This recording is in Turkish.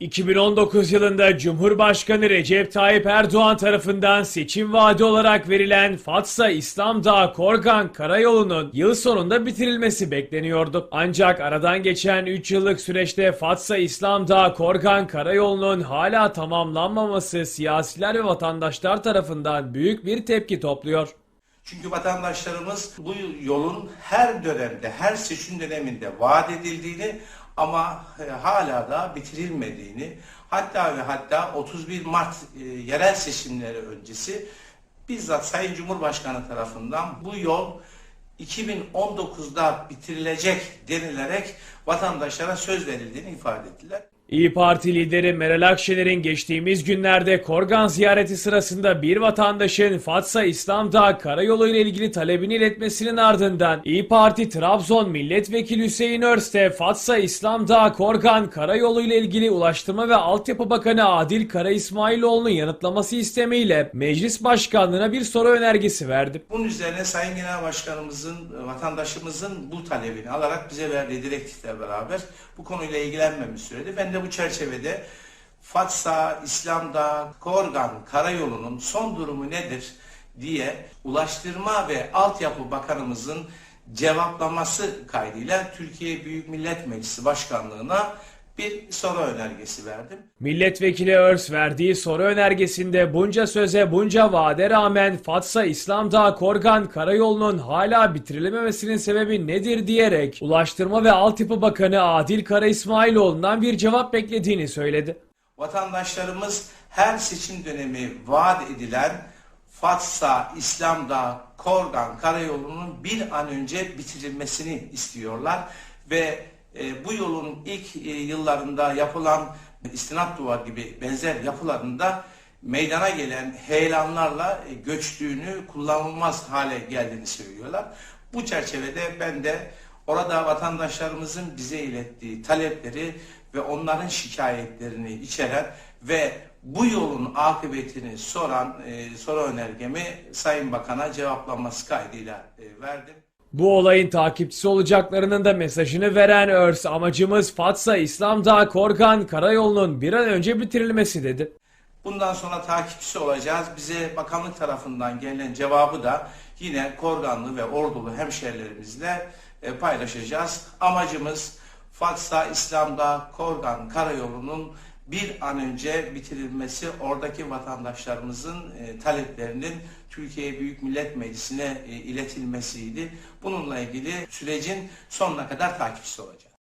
2019 yılında Cumhurbaşkanı Recep Tayyip Erdoğan tarafından seçim vaadi olarak verilen Fatsa İslam Dağı Korgan Karayolu'nun yıl sonunda bitirilmesi bekleniyordu. Ancak aradan geçen 3 yıllık süreçte Fatsa İslam Dağı Korgan Karayolu'nun hala tamamlanmaması siyasiler ve vatandaşlar tarafından büyük bir tepki topluyor. Çünkü vatandaşlarımız bu yolun her dönemde, her seçim döneminde vaat edildiğini ama e, hala da bitirilmediğini, hatta ve hatta 31 Mart e, yerel seçimleri öncesi bizzat Sayın Cumhurbaşkanı tarafından bu yol 2019'da bitirilecek denilerek vatandaşlara söz verildiğini ifade ettiler. İyi Parti lideri Meral Akşener'in geçtiğimiz günlerde Korgan ziyareti sırasında bir vatandaşın Fatsa İslam Dağı Karayolu ile ilgili talebini iletmesinin ardından İyi Parti Trabzon Milletvekili Hüseyin Örste Fatsa İslam Dağı Korgan Karayolu ile ilgili Ulaştırma ve Altyapı Bakanı Adil Kara İsmailoğlu'nun yanıtlaması istemiyle Meclis Başkanlığına bir soru önergesi verdi. Bunun üzerine Sayın Genel Başkanımızın, vatandaşımızın bu talebini alarak bize verdiği direktifle beraber bu konuyla ilgilenmemiz söyledi. Ben de bu çerçevede Fatsa, İslam'da, Korgan Karayolu'nun son durumu nedir diye Ulaştırma ve Altyapı Bakanımızın cevaplaması kaydıyla Türkiye Büyük Millet Meclisi Başkanlığı'na bir soru önergesi verdim. Milletvekili Örs verdiği soru önergesinde bunca söze bunca vaade rağmen Fatsa İslam Dağı Korgan Karayolu'nun hala bitirilememesinin sebebi nedir diyerek Ulaştırma ve Altyapı Bakanı Adil Kara İsmailoğlu'ndan bir cevap beklediğini söyledi. Vatandaşlarımız her seçim dönemi vaat edilen Fatsa, İslam'da, Korgan Karayolu'nun bir an önce bitirilmesini istiyorlar ve e, bu yolun ilk e, yıllarında yapılan istinat duvar gibi benzer yapılarında meydana gelen heyelanlarla e, göçtüğünü, kullanılmaz hale geldiğini söylüyorlar. Bu çerçevede ben de orada vatandaşlarımızın bize ilettiği talepleri ve onların şikayetlerini içeren ve bu yolun akıbetini soran e, soru önergemi Sayın Bakan'a cevaplanması kaydıyla e, verdim. Bu olayın takipçisi olacaklarının da mesajını veren Örs amacımız Fatsa İslam Dağı Korgan Karayolu'nun bir an önce bitirilmesi dedi. Bundan sonra takipçisi olacağız. Bize bakanlık tarafından gelen cevabı da yine Korganlı ve Ordulu hemşerilerimizle e, paylaşacağız. Amacımız Fatsa, İslam'da Korgan Karayolu'nun bir an önce bitirilmesi, oradaki vatandaşlarımızın e, taleplerinin Türkiye Büyük Millet Meclisi'ne e, iletilmesiydi. Bununla ilgili sürecin sonuna kadar takipçisi olacağız.